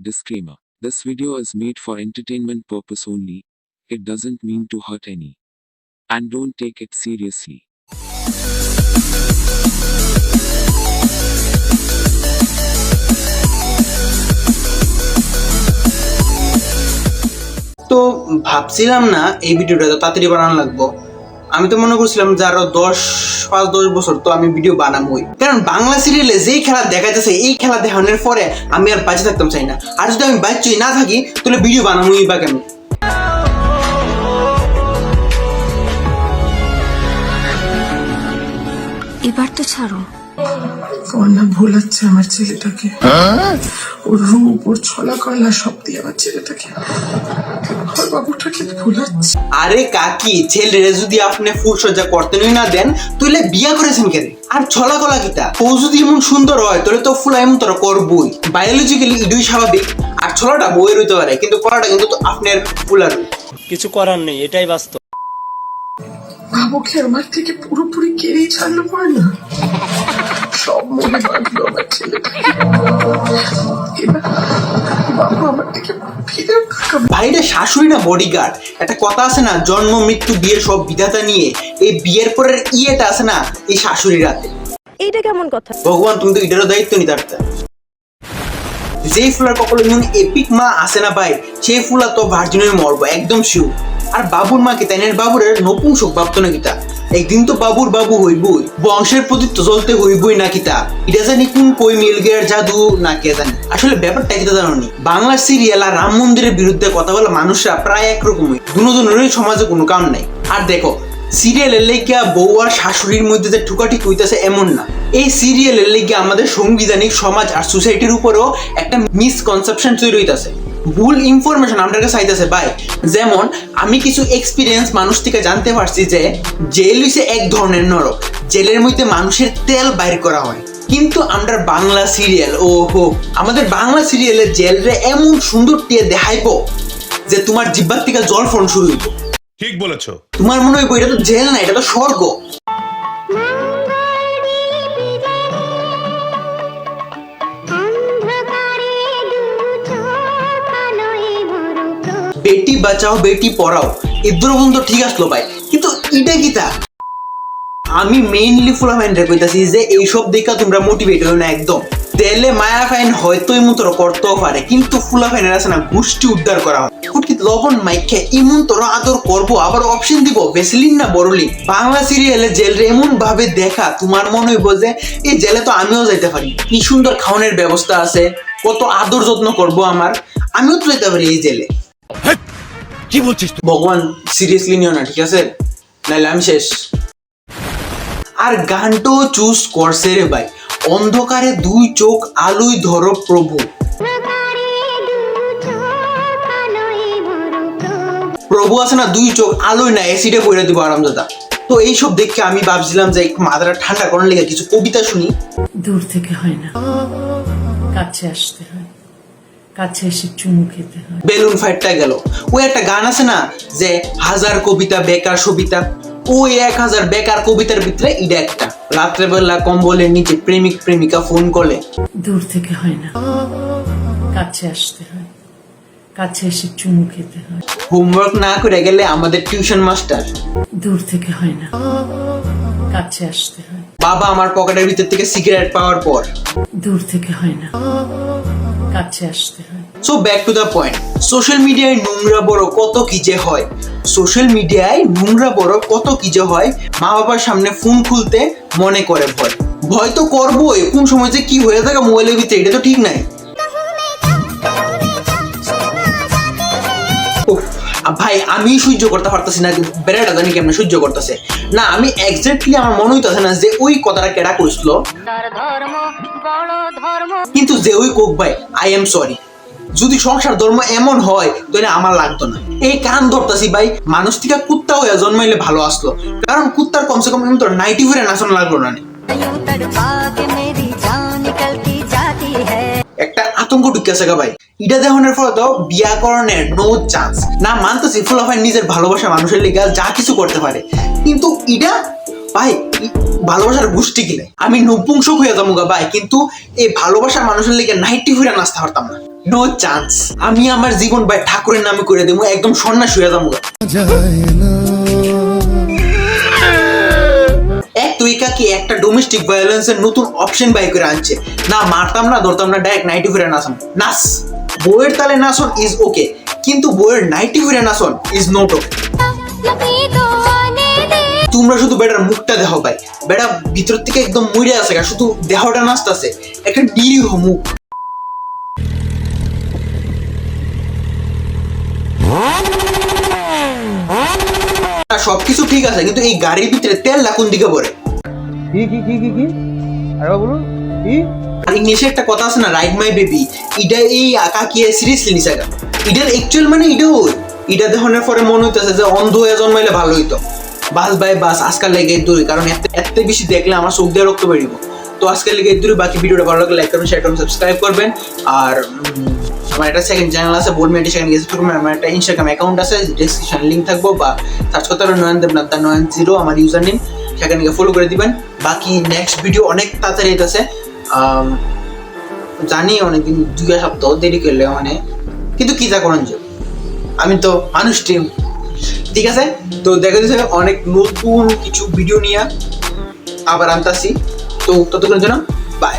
Disclaimer This video is made for entertainment purpose only. It doesn't mean to hurt any. And don't take it seriously. তো ভাবছিলাম না এই ভিডিওটা তো তাড়াতাড়ি বানানো লাগবো আমি তো মনে করছিলাম যে আরও দশ পাঁচ দশ বছর তো আমি ভিডিও বানামই। কারণ বাংলা সিরিয়ালে যেই খেলা দেখা যাচ্ছে এই খেলা দেখানোর পরে আমি আর বাঁচে থাকতাম চাই না। আর যদি আমি বাচ্চাই না থাকি, তাহলে ভিডিও বানামই বা কেন? এবার তো ছাড়ো। কন্যা ভোলাচ্ছে আমার ছেলেটাকে। ওর রূপ ওর ছলা কলা সব দিয়ে আমার ছেলেটাকে। আমার বাবুটাকে ভোলাচ্ছে। আরে কাকি ছেলেরে যদি আপনি ফুলসজ্জা করতেনই না দেন তাহলে বিয়া করেছেন কেন? আর ছলা কলা কিতা ও যদি এমন সুন্দর হয় তাহলে তো ফুলা এমন তোরা করবই। বায়োলজিক্যালি ইডুই স্বাভাবিক। আর ছলাটা বইয়ের হইতে পারে কিন্তু কলাটা কিন্তু তো আপনার ফুলার। কিছু করার নেই এটাই বাস্তব। বাবুকে আমার থেকে পুরোপুরি কেড়েই ছাড়লো পরে না সব মনে বাঁধলো আমার ছেলেটাকে। এবার বাবু আমার থেকে ফিরে ভাইটা শাশুড়ি না বডিগার্ড একটা কথা আছে না জন্ম মৃত্যু বিয়ের সব বিধাতা নিয়ে এই বিয়ের পরের ইয়েটা আছে না এই শাশুড়ির হাতে। এইটা কেমন কথা? ভগবান তুমি তো এটারও দায়িত্ব নিতে পারতে। যেই ফুলার কপালে এপিক মা আসে না ভাই সেই ফুলা তো ভার্জিনের মরবো একদম শিউ আর বাবুর মাকে তাইনের বাবুরের নপুংসক ভাবতো না কিতা? একদিন তো বাবুর বাবু হইবই, বংশের প্রতি তো চলতে হইবই না কিতা? এটা জানি কোন কই মিলগের জাদু না কে জানি? আসলে ব্যাপারটা কিতা জানো বাংলা সিরিয়াল আর রাম মন্দিরের বিরুদ্ধে কথা বলা মানুষরা প্রায় একরকমই। দুজনেরই সমাজে কোনো কাম নাই। আর দেখো সিরিয়ালের লেগিয়া বউ আর শাশুড়ির মধ্যে যে ঠুকাঠুকি হইতেছে এমন না। এই সিরিয়ালের লেগিয়া আমাদের সাংবিধানিক সমাজ আর সোসাইটির উপরেও একটা মিসকনসেপশন তৈরি হইতাছে। ভুল ইনফরমেশন আমার কাছে আইতাছে। ভাই যেমন আমি কিছু এক্সপিরিয়েন্স মানুষ থেকে জানতে পারছি যে জেল হইছে এক ধরনের নরক। জেলের মধ্যে মানুষের তেল বাইর করা হয়। কিন্তু আমরা বাংলা সিরিয়াল ও হো আমাদের বাংলা সিরিয়ালের জেলরে এমন সুন্দর টিয়ে দেখাইবো যে তোমার জিব্বার থেকে জল ফোন শুরু হইব। ঠিক বলেছ। তোমার মনে হয় এটা তো জেল না এটা তো স্বর্গ। বেটি বাঁচাও, বেটি পড়াও। এদের বন্ধু ঠিক আসলো ভাই। কিন্তু এটা কি তা? আমি মেইনলি ফুলাফাইন রে কইতাছি যে এইসব দেখা তোমরা মোটিভেট হও না একদম। তেলে মায়া ফাইন হয়তো ইমন তোর করতেও পারে, কিন্তু ফুলাফাইনের আছে না গোষ্ঠী উদ্ধার করা হয়। ফুটকি লবণ মাইখে ইমন তোর আদর করব, আবার অপশন দিব ভেসলিন না বড়লিন বাংলা সিরিয়ালে জেল রে এমন ভাবে দেখা, তোমার মনে হইব যে এই জেলে তো আমিও যাইতে পারি। কি সুন্দর খাওয়ানোর ব্যবস্থা আছে, কত আদর যত্ন করব আমার, আমিও তো যেতে পারি এই জেলে। কি বলছিস ভগবান সিরিয়াসলি নিও না ঠিক আছে? নাইলে আমি শেষ। আর গানটাও চুজ করছে রে ভাই। অন্ধকারে দুই চোখ আলোয় ধরো প্রভু। প্রভু আছে না দুই চোখ আলোয় না অ্যাসিডে পড়ে দিব আরামদাদা। তো এইসব দেখে আমি ভাবছিলাম যে একটু মাথাটা ঠান্ডা করার লেগে কিছু কবিতা শুনি। দূর থেকে হয় না। কাছে আসতে। কাছে এসে চুমু খেতে হয়। বেলুন ফাইটটা গেল। ওই একটা গান আছে না যে হাজার কবিতা বেকার সবিতা। ওই এক হাজার বেকার কবিতার ভিতরে এটা একটা। রাত্রেবেলা কম্বলের নিচে প্রেমিক প্রেমিকা ফোন করলে। দূর থেকে হয় না। কাছে আসতে হয়। কাছে এসে চুমু খেতে হয়। হোমওয়ার্ক না করে গেলে আমাদের টিউশন মাস্টার দূর থেকে হয় না। কাছে আসতে হয়। বাবা আমার পকেটের ভিতর থেকে সিগারেট পাওয়ার পর। দূর থেকে হয় না। কাছে আসতে হয়। So back to the point social মিডিয়ায় নোংরা বড় কত কি যে হয়? সোশ্যাল মিডিয়ায় নোংরা বড় কত কি যে হয়? মা বাবার সামনে ফোন খুলতে মনে করে ভয়। ভয় তো করবোই। কোন সময় যে কি হয়ে থাকে মোবাইলের ভিতরে এটা তো ঠিক নাই। ভাই আমি সহ্য করতে পারতেছি না বেড়াটা জানি কেমন সহ্য করতেছে। না আমি এক্স্যাক্টলি আমার মনে হইতেছে না যে ওই কথাটা কেডা কইছিল। কিন্তু যে ওই কোক ভাই আই এম সরি যদি সংসার ধর্ম এমন হয়, তাহলে আমার লাগতো না। এই কান ধরতাছি ভাই, মানুষ থেকে কুত্তা হয়ে জন্মাইলে ভালো আসলো। কারণ কুত্তার কমসে কম তো নাইটি ঘুরে নাচানো লাগল না একটা আতঙ্ক ঢুকিয়াছে গা ভাই। ইটা দেহনের ফলে তো বিয়াকরণের নো চান্স না, মানতেছি ফুলাফাই নিজের ভালোবাসা মানুষের লিগা যা কিছু করতে পারে। কিন্তু ইটা ভাই, ভালোবাসার গোষ্ঠী কিনে আমি নপুংসক হয়ে যাব গা ভাই, কিন্তু এই ভালোবাসার মানুষের লিগে নাইটি ফিরে নাচতে পারতাম না। নো চান্স আমি আমার জীবন ভাই ঠাকুরের নামে করে দেবো, একদম সন্ন্যাস হয়ে যাব এক তুই কি একটা ডোমেস্টিক ভায়োলেন্সের নতুন অপশন বাই করে আনছে। না মারতাম না, ধরতাম না ডাইরেক্ট নাইটি ফিরে নাচাম। নাচ। বইয়ের তালে নাচন ইজ ওকে কিন্তু বইয়ের নাইটি ফিরে নাচন ইজ নট ওকে তোমরা শুধু বেটার মুখটা দেখো ভাই। বেটা ভিতর থেকে একদম মুড়ে আছে গা, শুধু দেহটা নাচতেছে একটা নিরীহ মুখ। সবকিছু ঠিক আছে কিন্তু এই গাড়ির ভিতরে তেল লাকুন দিকে পড়ে? আর ইংলিশে একটা কথা আছে না রাইড মাই বেবি এটা এই আঁকা কি সিরিয়াসলি নিছে এটার অ্যাকচুয়াল মানে এটা ওই। এটা দেখানোর পরে মনে হইতেছে যে অন্ধ হয়ে জন্মাইলে ভালো হইতো। বাস বাই বাস, আজকাল লেগে দূরে, কারণ এত বেশি দেখলে আমার চোখ দিয়ে রক্ত বেরিব তো আজকাল লেগে দূরে, বাকি ভিডিওটা ভালো লাগলে লাইক করবেন শেয়ার করবেন সাবস্ক্রাইব করবেন। আর আমার একটা সেকেন্ড চ্যানেল আছে বোর্ড মেডি সেখানে গেছে করবেন আমার একটা ইনস্টাগ্রাম অ্যাকাউন্ট আছে ডিসক্রিপশন লিঙ্ক থাকব বা সার্চ করতে পারেন নয়ন দেবনাথ তার নয়ন জিরো আমার ইউজার নেম সেখানে গিয়ে ফলো করে দিবেন। বাকি নেক্সট ভিডিও অনেক তাড়াতাড়ি আছে জানি অনেকদিন, দুই সপ্তাহ দেরি করলে মানে কিন্তু কি তা করেন যে? আমি তো মানুষ টিম ঠিক আছে? তো দেখা যাচ্ছে অনেক নতুন কিছু ভিডিও নিয়ে আবার আনতাছি। তো ততক্ষণের জন্য বাই